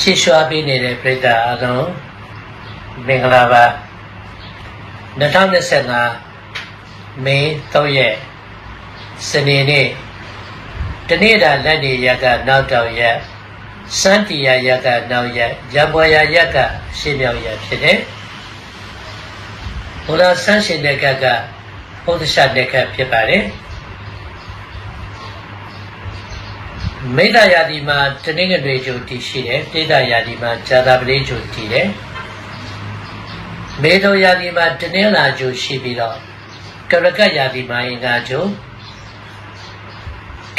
ချစ်ရွှာပေးနေတဲ့ပြိတ္တာအလုံးမင်္ဂလာပါ2025မေ3ရက်စနေနေ့တနေ့တာလက်နေရက်ကနောက်တောင်ရက်စန္တီယာရက်ကနောက်ရက်ရံပွဲရာရက်ကရှင်းမြောက်ရက်ဖြစ်တယ်ဘုရားဆန်းရှင်တဲ့ကကဘုဒ္ဓရှတဲ့ကဖြစ်ပါတယ် မိတ္တရာဒီမှာတနင်္ဂနွေကျိုတည်ရှိတယ်ပိဋကရာဒီမှာဇာတာပတိကျိုတည်တယ်မေတောရာဒီမှာတနင်္လာကျိုရှိပြီးတော့ကရကရာဒီမှာအင်္ဂါကျို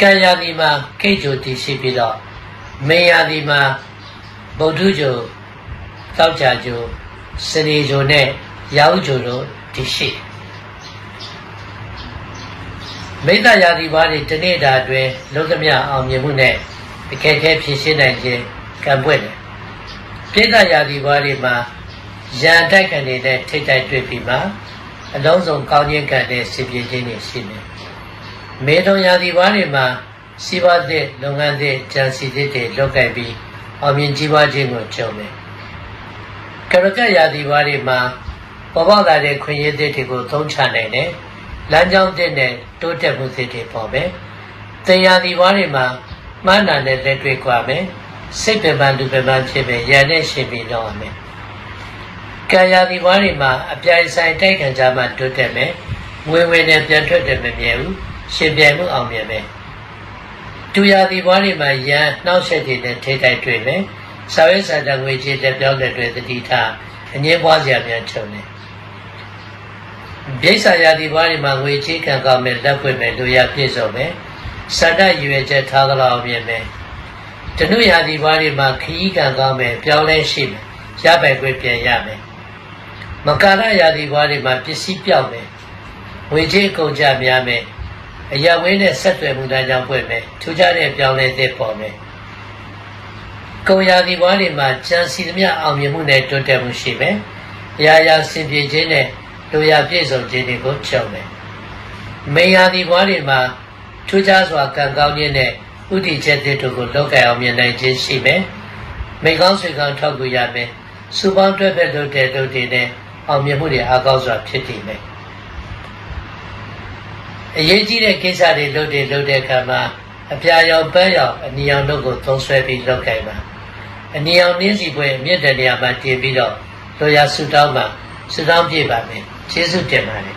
ကံရာဒီမှာကိတ်ကျိုတည်ရှိပြီးတော့မေရာဒီမှာဗုဒ္ဓကျိုတောက်ကြကျိုစနေကျိုနဲ့ရောက်ကျိုတို့တည်ရှိတယ် မိတ္တရာသီဘာတွေတနေ့တာအတွင်းလုံးသမျှအောင်မြင်မှုနဲ့အခက်အခဲဖြေရှင်းနိုင်ခြင်းကံပွင့်တယ်။ပြိတ္တရာသီဘာတွေမှာရန်တိုက်ခံနေတဲ့ထိတ်တိုက်တွေ့ပြီးမှအလုံးစုံကောင်းခြင်းကံနဲ့စီပြေခြင်းတွေရှိတယ်။မေထုံရာသီဘာတွေမှာစီးပွားသည့်လုပ်ငန်းသည့်ကြံစီသည့်တွေလုပ်ကိုင်ပြီးအောင်မြင်ကြီးပွားခြင်းကိုကြုံတယ်။ကရကရာသီဘာတွေမှာပေါ်ပေါက်လာတဲ့ခွင့်ရည်သည့်တွေကိုသုံးချနိုင်တယ်။ လမ်းကြောင်းတဲ့နဲ့တိုးတက်မှုစိတ်တွေပေါ်မယ်။တရားဒီဘွားတွေမှာမှန်းနာနဲ့လက်တွေ့ကြွားမယ်။စိတ်ပင်ပန်းလူပင်ပန်းဖြစ်မယ်။ရန်နဲ့ရှင်ပြီးတော့မယ်။ကာယဒီဘွားတွေမှာအပြိုင်ဆိုင်တိုက်ခံကြမှတိုးတက်မယ်။ငွေဝင်နဲ့ပြန်ထွက်တယ်မမြဲဘူး။ရှင်ပြိုင်မှုအောင်မြင်မယ်။တူရာဒီဘွားတွေမှာရန်နှောက်ရက်တွေနဲ့ထိတိုက်တွေ့မယ်။စာရေးစာတငွေကြီးလက်ပြောင်းလက်တွေတတိထားအငင်းပွားစရာများချုံတယ်။ ဒိဋ္ဌာယာဒီဘွားတွေမှာငွေချေးခံကောင်းမယ်လက်ပွင့်မယ်လူရပြည့်စုံမယ်စတ္တရွယ်ချက်ထားသလောက်မြင်မယ်တနုယာဒီဘွားတွေမှာခရီးခံကောင်းမယ်ပြောင်းလဲရှိမယ်ရပိုင်ခွင့်ပြန်ရမယ်မကာရယာဒီဘွားတွေမှာပစ္စည်းပြောက်မယ်ငွေချေးကုန်ကြများမယ်အရာဝင်းနဲ့ဆက်သွယ်မှုတိုင်းကြောင့်ပွင့်မယ်ထူးခြားတဲ့ပြောင်းလဲတဲ့ပေါ်မယ်ကုံယာဒီဘွားတွေမှာကြံစီသမျှအောင်မြင်မှုနဲ့တိုးတက်မှုရှိမယ်အရာရာစင်ပြေခြင်းနဲ့ လူရပြည့်စုံခြင်းတွေကိုချုပ်မယ်။မေယာဒီဘွားတွေမှာထူးခြားစွာကံကောင်းခြင်းနဲ့ဥတည်ချက်တို့ကိုလောက်ကအောင်မြင်နိုင်ခြင်းရှိမယ်။မိကောင်းဆွေကောင်းထောက်ကူရမယ်။စူပေါင်းတွဲဖက်လုပ်တဲ့လုပ်တွေနဲ့အောင်မြင်မှုတွေအားကောင်းစွာဖြစ်တည်မယ်။အရေးကြီးတဲ့ကိစ္စတွေလုပ်တဲ့လုပ်တဲ့အခါမှာအပြာရောင်ပန်းရောင်အနီရောင်တို့ကိုသုံးဆွဲပြီးလုပ်ကြပါ။အနီရောင်နင်းစီပွဲမြင့်တဲ့နေရာမှာတင်ပြီးတော့လိုရာဆူတောင်းမှာ ဆူတောင်းပြပါမယ်ကျေးဇူးတင်ပါတယ်